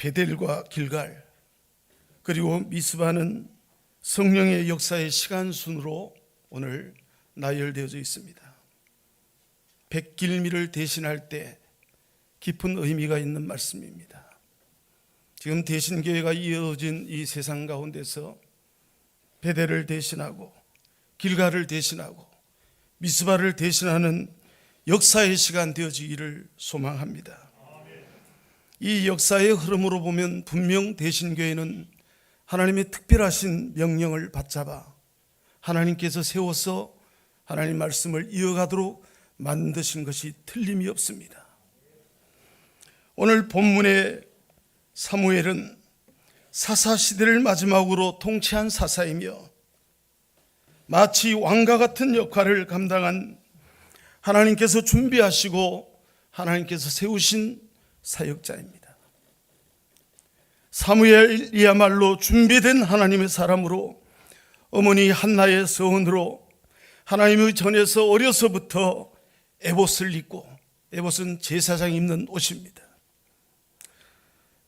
베델과 길갈 그리고 미스바는 성령의 역사의 시간 순으로 오늘 나열되어져 있습니다. 백길미를 대신할 때 깊은 의미가 있는 말씀입니다. 지금 대신교회가 이어진 이 세상 가운데서 베델을 대신하고 길가를 대신하고 미스바를 대신하는 역사의 시간 되어지기를 소망합니다. 이 역사의 흐름으로 보면 분명 대신교회는 하나님의 특별하신 명령을 받잡아 하나님께서 세워서 하나님 말씀을 이어가도록 만드신 것이 틀림이 없습니다. 오늘 본문의 사무엘은 사사 시대를 마지막으로 통치한 사사이며 마치 왕과 같은 역할을 감당한 하나님께서 준비하시고 하나님께서 세우신 사역자입니다. 사무엘이야말로 준비된 하나님의 사람으로 어머니 한나의 서원으로 하나님의 전에서 어려서부터 에봇을 입고 에봇은 제사장 입는 옷입니다.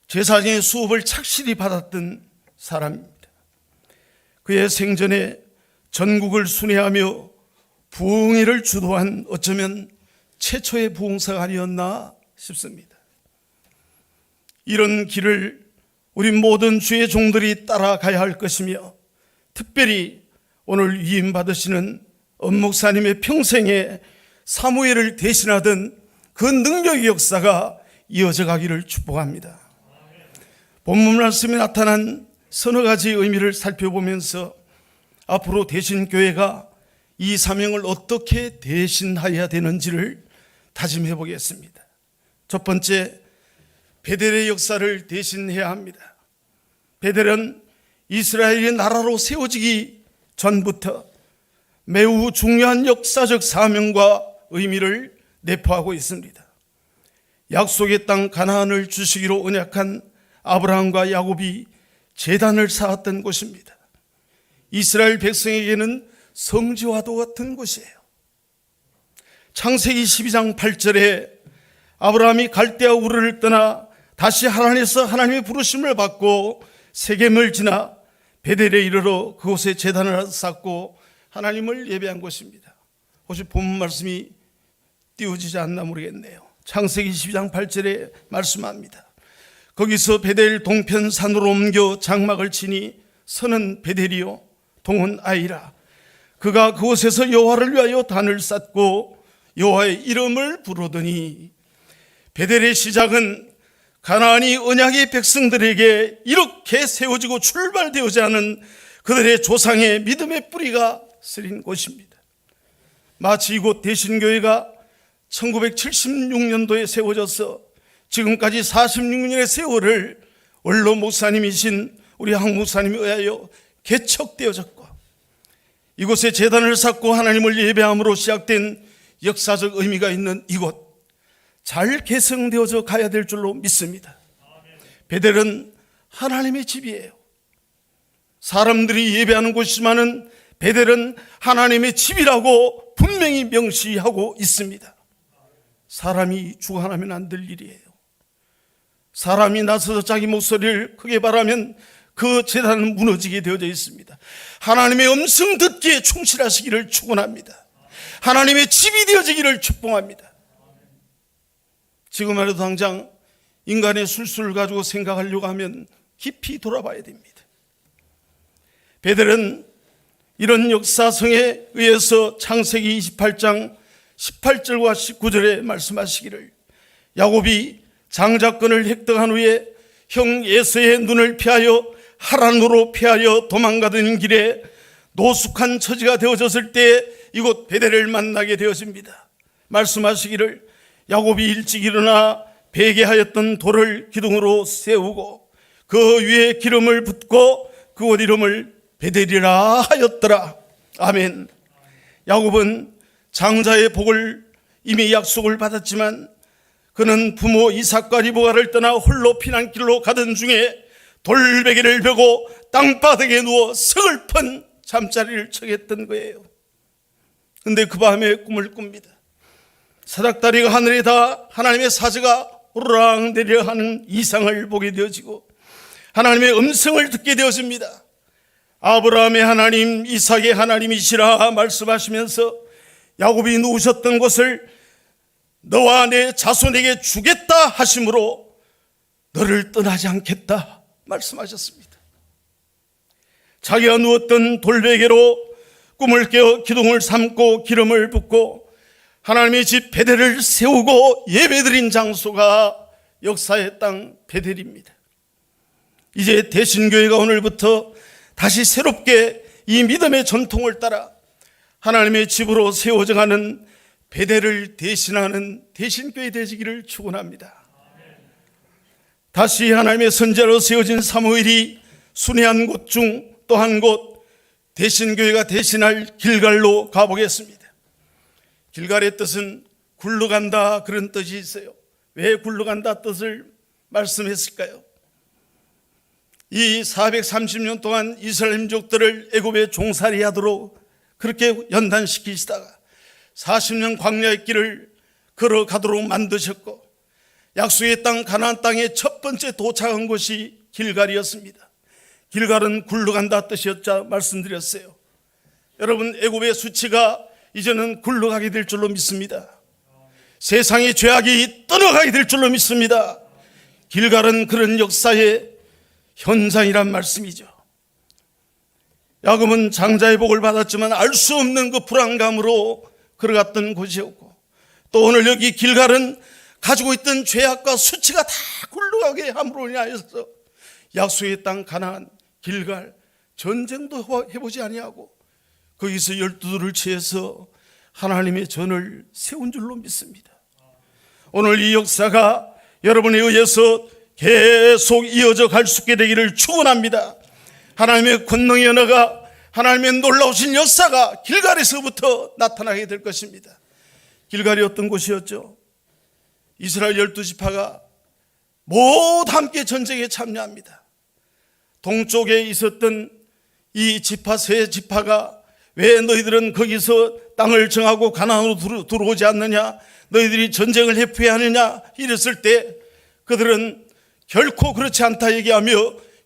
제사장의 수업을 착실히 받았던 사람입니다. 그의 생전에 전국을 순회하며 부흥회를 주도한 어쩌면 최초의 부흥사가 아니었나 싶습니다. 이런 길을 우리 모든 주의 종들이 따라가야 할 것이며 특별히 오늘 위임 받으시는 엄목사님의 평생에 사무엘을 대신하던 그 능력의 역사가 이어져 가기를 축복합니다. 본문 말씀에 나타난 서너 가지 의미를 살펴보면서 앞으로 대신교회가 이 사명을 어떻게 대신하여야 되는지를 다짐해 보겠습니다. 첫 번째, 베델의 역사를 대신해야 합니다. 베델은 이스라엘의 나라로 세워지기 전부터 매우 중요한 역사적 사명과 의미를 내포하고 있습니다. 약속의 땅 가나안을 주시기로 언약한 아브라함과 야곱이 재단을 쌓았던 곳입니다. 이스라엘 백성에게는 성지와도 같은 곳이에요. 창세기 12장 8절에 아브라함이 갈대아 우르를 떠나 다시 하나님에서 하나님의 부르심을 받고 세겜을 지나 베델에 이르러 그곳에 재단을 쌓고 하나님을 예배한 곳입니다. 혹시 본 말씀이 띄워지지 않나 모르겠네요. 창세기 12장 8절에 말씀합니다. 거기서 베델 동편 산으로 옮겨 장막을 치니 서는 베델이요 동은 아이라 그가 그곳에서 여호와를 위하여 단을 쌓고 여호와의 이름을 부르더니 베델의 시작은 가나안이 언약의 백성들에게 이렇게 세워지고 출발되어지 않은 그들의 조상의 믿음의 뿌리가 쓰린 곳입니다. 마치 이곳 대신교회가 1976년도에 세워져서 지금까지 46년의 세월을 원로 목사님이신 우리 한 목사님에 의하여 개척되어졌고 이곳에 재단을 쌓고 하나님을 예배함으로 시작된 역사적 의미가 있는 이곳 잘 개성되어져 가야 될 줄로 믿습니다. 베델은 하나님의 집이에요. 사람들이 예배하는 곳이지만은 베델은 하나님의 집이라고 분명히 명시하고 있습니다. 사람이 주관하면 안 될 일이에요. 사람이 나서서 자기 목소리를 크게 바라면 그 재단은 무너지게 되어져 있습니다. 하나님의 음성 듣기에 충실하시기를 축원합니다. 하나님의 집이 되어지기를 축복합니다. 지금이라도 당장 인간의 술수를 가지고 생각하려고 하면 깊이 돌아봐야 됩니다. 베델은 이런 역사성에 의해서 창세기 28장 18절과 19절에 말씀하시기를 야곱이 장자권을 획득한 후에 형 예서의 눈을 피하여 하란으로 피하여 도망가던 길에 노숙한 처지가 되어졌을 때 이곳 베델을 만나게 되어집니다. 말씀하시기를 야곱이 일찍 일어나 베개하였던 돌을 기둥으로 세우고 그 위에 기름을 붓고 그곳 이름을 베델이라 하였더라. 아멘. 야곱은 장자의 복을 이미 약속을 받았지만 그는 부모 이삭과 리보가를 떠나 홀로 피난길로 가던 중에 돌베개를 펴고 땅바닥에 누워 서글픈 잠자리를 청했던 거예요. 근데 그 밤에 꿈을 꿉니다. 사닥다리가 하늘에 다 하나님의 사자가 오르락내리락 하는 이상을 보게 되어지고 하나님의 음성을 듣게 되어집니다. 아브라함의 하나님, 이삭의 하나님이시라 말씀하시면서 야곱이 누우셨던 곳을 너와 내 자손에게 주겠다 하심으로 너를 떠나지 않겠다 말씀하셨습니다. 자기가 누웠던 돌베개로 꿈을 깨어 기둥을 삼고 기름을 붓고 하나님의 집 베델을 세우고 예배드린 장소가 역사의 땅 베델입니다. 이제 대신교회가 오늘부터 다시 새롭게 이 믿음의 전통을 따라 하나님의 집으로 세워져 가는 베델을 대신하는 대신교회 되시기를 축원합니다. 다시 하나님의 선자로 세워진 사무엘이 순회한 곳 중 또 한 곳 대신교회가 대신할 길갈로 가보겠습니다. 길갈의 뜻은 굴러간다 그런 뜻이 있어요. 왜 굴러간다 뜻을 말씀했을까요? 이 430년 동안 이스라엘 민족들을 애굽에 종살이 하도록 그렇게 연단시키시다가 40년 광야의 길을 걸어가도록 만드셨고 약속의 땅 가나안 땅의 첫 번째 도착한 곳이 길갈이었습니다. 길갈은 굴러간다 뜻이었자 말씀드렸어요. 여러분 애굽의 수치가 이제는 굴러가게 될 줄로 믿습니다. 세상의 죄악이 떠나가게 될 줄로 믿습니다. 길갈은 그런 역사의 현상이란 말씀이죠. 야곱은 장자의 복을 받았지만 알 수 없는 그 불안감으로 걸어갔던 곳이었고 또 오늘 여기 길갈은 가지고 있던 죄악과 수치가 다 굴러가게 함으로 인하여서 약속의 땅 가나안 길갈 전쟁도 해보지 아니하고 거기서 열두들을 취해서 하나님의 전을 세운 줄로 믿습니다. 오늘 이 역사가 여러분에 의해서 계속 이어져 갈 수 있게 되기를 축원합니다. 하나님의 권능의 언어가 하나님의 놀라우신 역사가 길갈에서부터 나타나게 될 것입니다. 길갈이 어떤 곳이었죠? 이스라엘 열두 지파가 모두 함께 전쟁에 참여합니다. 동쪽에 있었던 이 지파 세 지파가 왜 너희들은 거기서 땅을 정하고 가나안으로 들어오지 않느냐? 너희들이 전쟁을 회피해야 하느냐? 이랬을 때 그들은 결코 그렇지 않다 얘기하며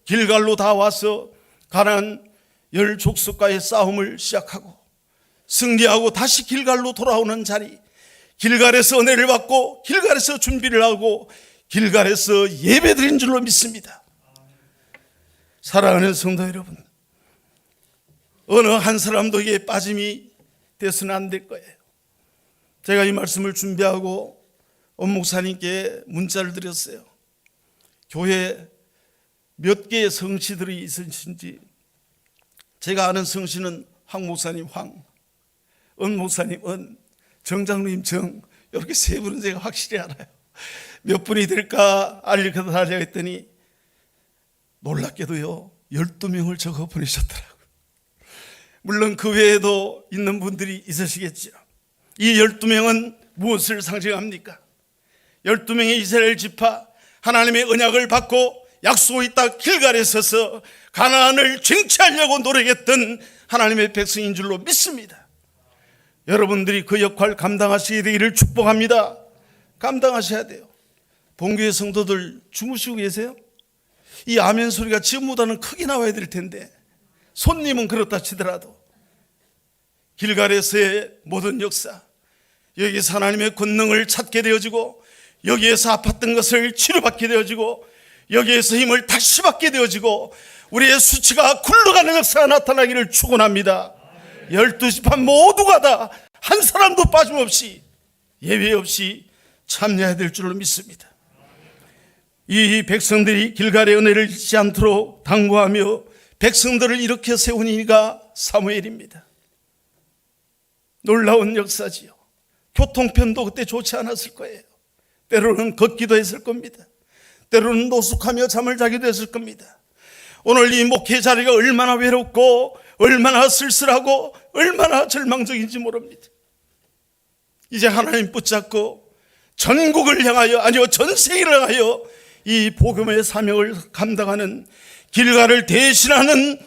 길갈로 다 와서 가나안 열 족속과의 싸움을 시작하고 승리하고 다시 길갈로 돌아오는 자리 길갈에서 은혜를 받고 길갈에서 준비를 하고 길갈에서 예배드린 줄로 믿습니다. 사랑하는 성도 여러분 어느 한 사람도 이게 빠짐이 돼서는 안 될 거예요. 제가 이 말씀을 준비하고 원 목사님께 문자를 드렸어요. 교회 몇 개의 성씨들이 있으신지 제가 아는 성씨는 황 목사님 황, 은 목사님 은, 정장로님 정 이렇게 세 분은 제가 확실히 알아요. 몇 분이 될까 하려 했더니 놀랍게도요 12명을 적어 보내셨더라고요. 물론 그 외에도 있는 분들이 있으시겠죠. 이 12명은 무엇을 상징합니까? 12명의 이스라엘 지파 하나님의 언약을 받고 약속이 딱 길갈에 서서 가나안을 쟁취하려고 노력했던 하나님의 백성인 줄로 믿습니다. 여러분들이 그 역할 감당하시게 되기를 축복합니다. 감당하셔야 돼요. 본교회 성도들 주무시고 계세요? 이 아멘 소리가 지금보다는 크게 나와야 될 텐데 손님은 그렇다 치더라도 길갈에서의 모든 역사 여기서 하나님의 권능을 찾게 되어지고 여기에서 아팠던 것을 치료받게 되어지고 여기에서 힘을 다시 받게 되어지고 우리의 수치가 굴러가는 역사가 나타나기를 축원합니다. 열두 지파 모두가 다 한 사람도 빠짐없이 예외 없이 참여해야 될 줄로 믿습니다. 이 백성들이 길갈의 은혜를 잊지 않도록 당부하며 백성들을 일으켜 세운 이가 사무엘입니다. 놀라운 역사지요. 교통편도 그때 좋지 않았을 거예요. 때로는 걷기도 했을 겁니다. 때로는 노숙하며 잠을 자기도 했을 겁니다. 오늘 이 목회 자리가 얼마나 외롭고 얼마나 쓸쓸하고 얼마나 절망적인지 모릅니다. 이제 하나님 붙잡고 전국을 향하여 아니요 전 세계를 향하여 이 복음의 사명을 감당하는 길가를 대신하는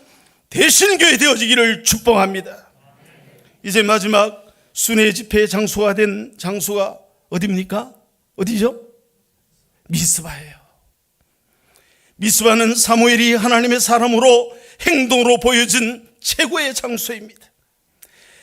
대신교회 되어지기를 축복합니다. 이제 마지막 순회 집회 장소가 된 장소가 어디입니까? 어디죠? 미스바예요. 미스바는 사무엘이 하나님의 사람으로 행동으로 보여준 최고의 장소입니다.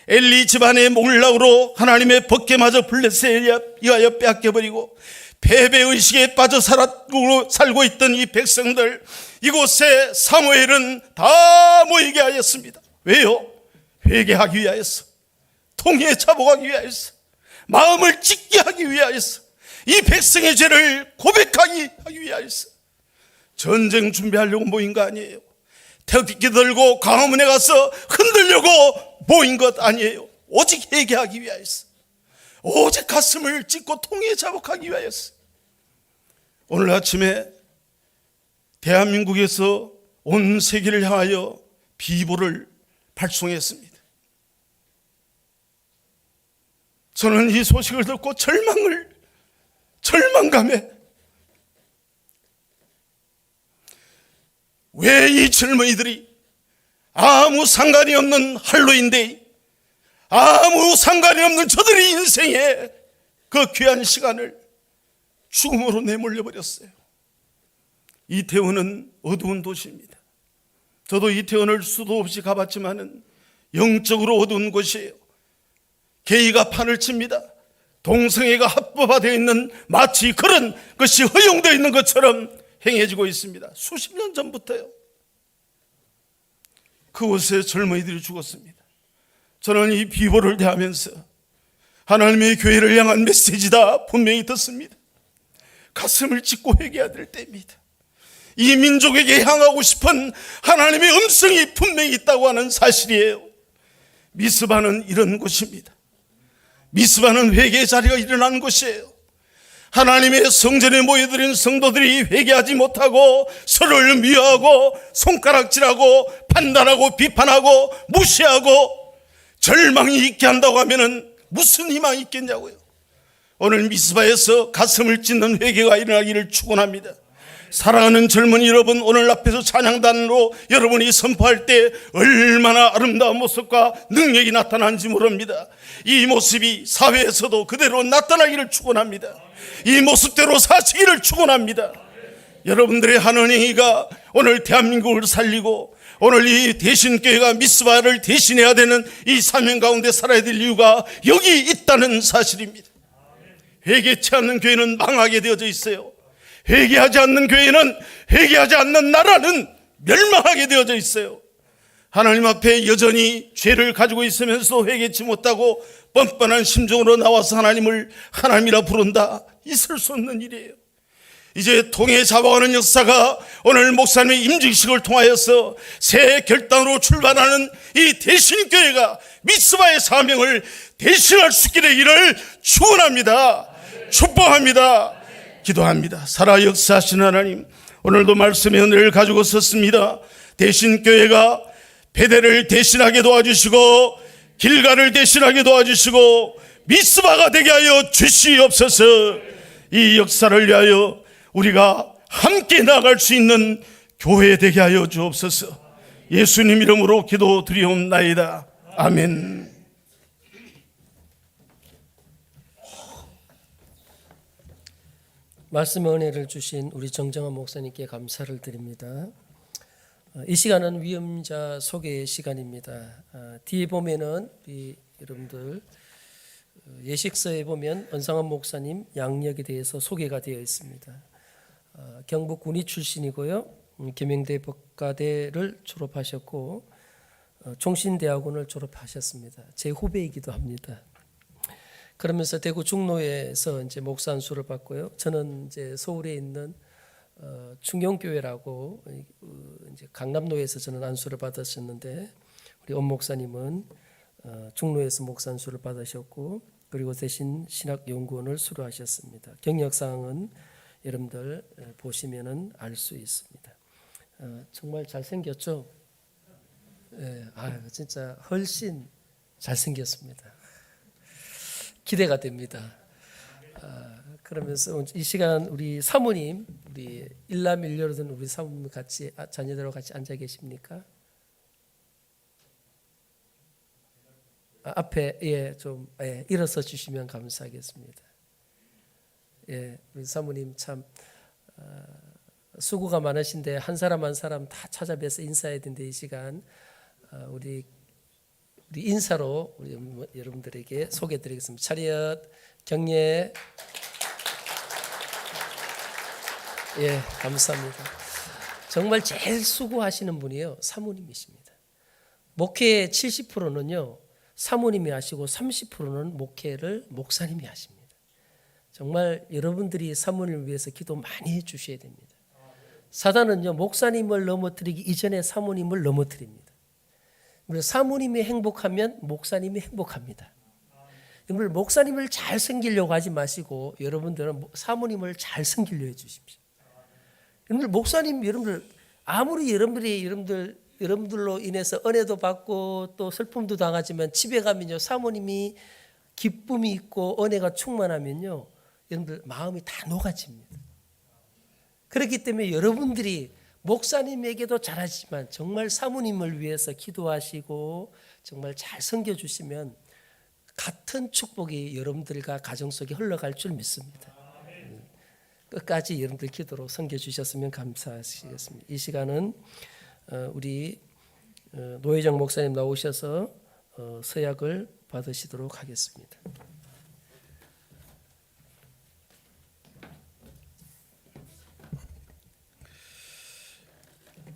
엘리 집안의 몰락으로 하나님의 법계마저 블레스에 의하여 빼앗겨버리고 패배의식에 빠져 살았고 살고 있던 이 백성들 이곳에 사무엘은 다 모이게 하였습니다. 왜요? 회개하기 위하여 서 통해 자복하기 위하여서 마음을 찢게 하기 위하여서 이 백성의 죄를 고백하기 하기 위하여서 전쟁 준비하려고 모인 거 아니에요. 태극기 들고 광화문에 가서 흔들려고 모인 것 아니에요. 오직 회개하기 위하여서. 오직 가슴을 찢고 통해 자복하기 위하여서. 오늘 아침에 대한민국에서 온 세계를 향하여 비보를 발송했습니다. 저는 이 소식을 듣고 절망을, 절망감에 왜 이 젊은이들이 아무 상관이 없는 할로윈데이, 아무 상관이 없는 저들의 인생에 그 귀한 시간을 죽음으로 내몰려 버렸어요. 이태원은 어두운 도시입니다. 저도 이태원을 수도 없이 가봤지만은 영적으로 어두운 곳이에요. 게이가 판을 칩니다. 동성애가 합법화되어 있는 마치 그런 것이 허용되어 있는 것처럼 행해지고 있습니다. 수십 년 전부터요. 그곳에 젊은이들이 죽었습니다. 저는 이 비보를 대하면서 하나님의 교회를 향한 메시지다 분명히 듣습니다. 가슴을 찢고 회개해야 될 때입니다. 이 민족에게 향하고 싶은 하나님의 음성이 분명히 있다고 하는 사실이에요. 미스바는 이런 곳입니다. 미스바는 회개의 자리가 일어나는 곳이에요. 하나님의 성전에 모여들인 성도들이 회개하지 못하고 서로를 미워하고 손가락질하고 판단하고 비판하고 무시하고 절망이 있게 한다고 하면은 무슨 희망이 있겠냐고요. 오늘 미스바에서 가슴을 찢는 회개가 일어나기를 축원합니다. 사랑하는 젊은이 여러분 오늘 앞에서 찬양단으로 여러분이 선포할 때 얼마나 아름다운 모습과 능력이 나타나는지 모릅니다. 이 모습이 사회에서도 그대로 나타나기를 축원합니다. 이 모습대로 사시기를 축원합니다. 여러분들의 하나님이가 오늘 대한민국을 살리고 오늘 이 대신교회가 미스바를 대신해야 되는 이 사명 가운데 살아야 될 이유가 여기 있다는 사실입니다. 회개치 않는 교회는 망하게 되어져 있어요. 회개하지 않는 교회는 회개하지 않는 나라는 멸망하게 되어져 있어요. 하나님 앞에 여전히 죄를 가지고 있으면서 회개치 못하고 뻔뻔한 심정으로 나와서 하나님을 하나님이라 부른다. 있을 수 없는 일이에요. 이제 통해 잡아가는 역사가 오늘 목사님의 임직식을 통하여서 새 결단으로 출발하는 이 대신교회가 미스바의 사명을 대신할 수 있게 되기를 축원합니다. 축복합니다. 기도합니다. 살아 역사하신 하나님, 오늘도 말씀의 은혜를 가지고 섰습니다. 대신 교회가 베델을 대신하게 도와주시고 길가를 대신하게 도와주시고 미스바가 되게 하여 주시옵소서. 이 역사를 위하여 우리가 함께 나갈 수 있는 교회 되게 하여 주옵소서. 예수님 이름으로 기도 드리옵나이다. 아멘. 말씀의 은혜를 주신 우리 정정한 목사님께 감사를 드립니다. 어, 이 시간은 위험자 소개의 시간입니다. 아, 뒤에 보면은 여러분들 어, 예식서에 보면 은상원 목사님 양력에 대해서 소개가 되어 있습니다. 어, 경북 군위 출신이고요. 음, 김영대 법과대를 졸업하셨고 어, 종신대학원을 졸업하셨습니다. 제 후배이기도 합니다. 그러면서 대구 중로에서 이제 목사 안수를 받고요. 저는 이제 서울에 있는 어, 충경교회라고 어, 이제 강남로에서 저는 안수를 받았었는데 우리 엄 목사님은 어, 중로에서 목사 안수를 받으셨고 그리고 대신 신학연구원을 수료하셨습니다. 경력사항은 여러분들 에, 보시면은 알 수 있습니다. 어, 정말 잘생겼죠? 예, 아 진짜 훨씬 잘생겼습니다. 기대가 됩니다. 아, 그러면서 이 시간 우리 사모님, 우리 일남일녀로든 우리 사모님 같이 아, 자녀들하고 같이 앉아 계십니까? 아, 앞에 예좀 예, 일어서 주시면 감사하겠습니다. 예, 우리 사모님 참 어, 수고가 많으신데 한 사람 한 사람 다 찾아뵈서 인사해야 되는데 이 시간 어, 우리 우리 인사로 우리 여러분들에게 소개드리겠습니다. 차렷 경례 예 감사합니다. 정말 제일 수고하시는 분이요 사모님이십니다. 목회 70%는요 사모님이 하시고 30%는 목회를 목사님이 하십니다. 정말 여러분들이 사모님을 위해서 기도 많이 해주셔야 됩니다. 사단은요 목사님을 넘어뜨리기 이전에 사모님을 넘어뜨립니다. 사모님이 행복하면 목사님이 행복합니다. 여러분 목사님을 잘 섬기려고 하지 마시고 여러분들은 사모님을 잘 섬기려 해주십시오. 여러분들 목사님 여러분들 아무리 여러분들이 여러분들 여러분들로 인해서 은혜도 받고 또 슬픔도 당하지만 집에 가면요 사모님이 기쁨이 있고 은혜가 충만하면요 여러분들 마음이 다 녹아집니다. 그렇기 때문에 여러분들이 목사님에게도 잘하지만 정말 사모님을 위해서 기도하시고 정말 잘 섬겨 주시면 같은 축복이 여러분들과 가정 속에 흘러갈 줄 믿습니다. 끝까지 여러분들 기도로 섬겨 주셨으면 감사하시겠습니다. 이 시간은 어, 우리 어, 노회정 목사님 나오셔서 어, 서약을 받으시도록 하겠습니다.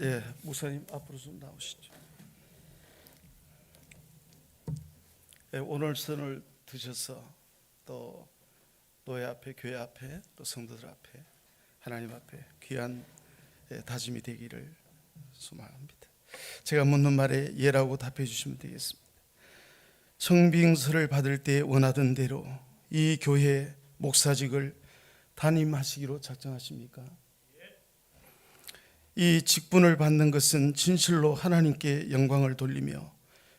예, 목사님 앞으로 좀 나오시죠. 예, 오늘 선을 드셔서 또 노예 앞에, 교회 앞에, 또 성도들 앞에, 하나님 앞에 귀한 예, 다짐이 되기를 소망합니다. 제가 묻는 말에 예라고 답해 주시면 되겠습니다. 청빙서를 받을 때 원하던 대로 이 교회 목사직을 담임하시기로 작정하십니까? 이 직분을 받는 것은 진실로 하나님께 영광을 돌리며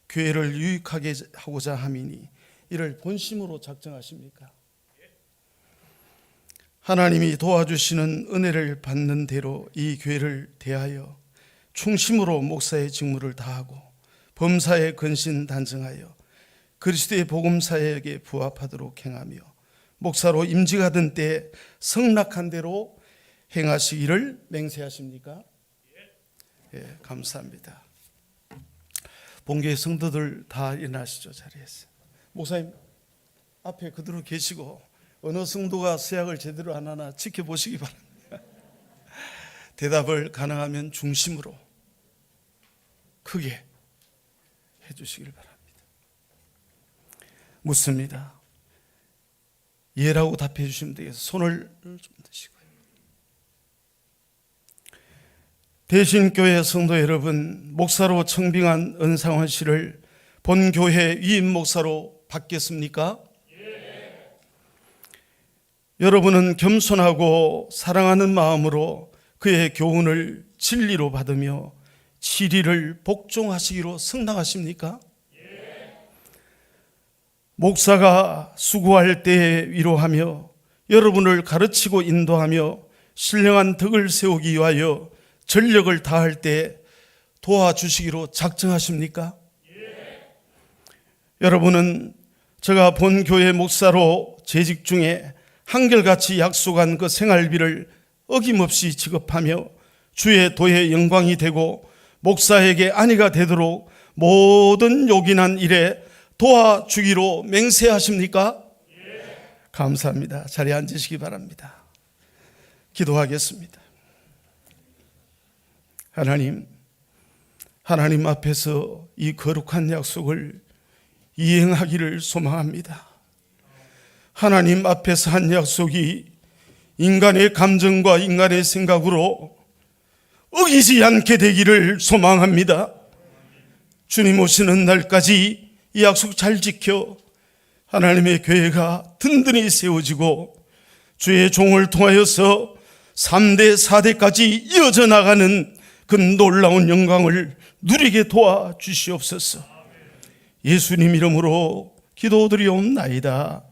교회를 유익하게 하고자 함이니 이를 본심으로 작정하십니까? 하나님이 도와주시는 은혜를 받는 대로 이 교회를 대하여 충심으로 목사의 직무를 다하고 범사에 근신 단정하여 그리스도의 복음 사역에 부합하도록 행하며 목사로 임직하던 때 성락한 대로 행하시기를 맹세하십니까? 예, 감사합니다. 본교회 성도들 다 일어나시죠 자리에서. 목사님 앞에 그대로 계시고 어느 성도가 수약을 제대로 안 하나 지켜보시기 바랍니다. 대답을 가능하면 중심으로 크게 해주시길 바랍니다. 묻습니다. 예라고 답해 주시면 되겠습니다. 손을 좀 드시고요. 대신교회 성도 여러분, 목사로 청빙한 은상원 씨를 본 교회 위임 목사로 받겠습니까? 여러분은 겸손하고 사랑하는 마음으로 그의 교훈을 진리로 받으며 진리를 복종하시기로 승낙하십니까? 목사가 수고할 때 위로하며 여러분을 가르치고 인도하며 신령한 덕을 세우기 위하여 전력을 다할 때 도와주시기로 작정하십니까? 여러분은 제가 본 교회 목사로 재직 중에 한결같이 약속한 그 생활비를 어김없이 지급하며 주의 도의 영광이 되고 목사에게 안위가 되도록 모든 요긴한 일에 도와주기로 맹세하십니까? 감사합니다. 자리에 앉으시기 바랍니다. 기도하겠습니다. 하나님, 하나님 앞에서 이 거룩한 약속을 이행하기를 소망합니다. 하나님 앞에서 한 약속이 인간의 감정과 인간의 생각으로 어기지 않게 되기를 소망합니다. 주님 오시는 날까지 이 약속 잘 지켜 하나님의 교회가 든든히 세워지고 주의 종을 통하여서 3대, 4대까지 이어져 나가는 그 놀라운 영광을 누리게 도와 주시옵소서. 예수님 이름으로 기도드리옵나이다.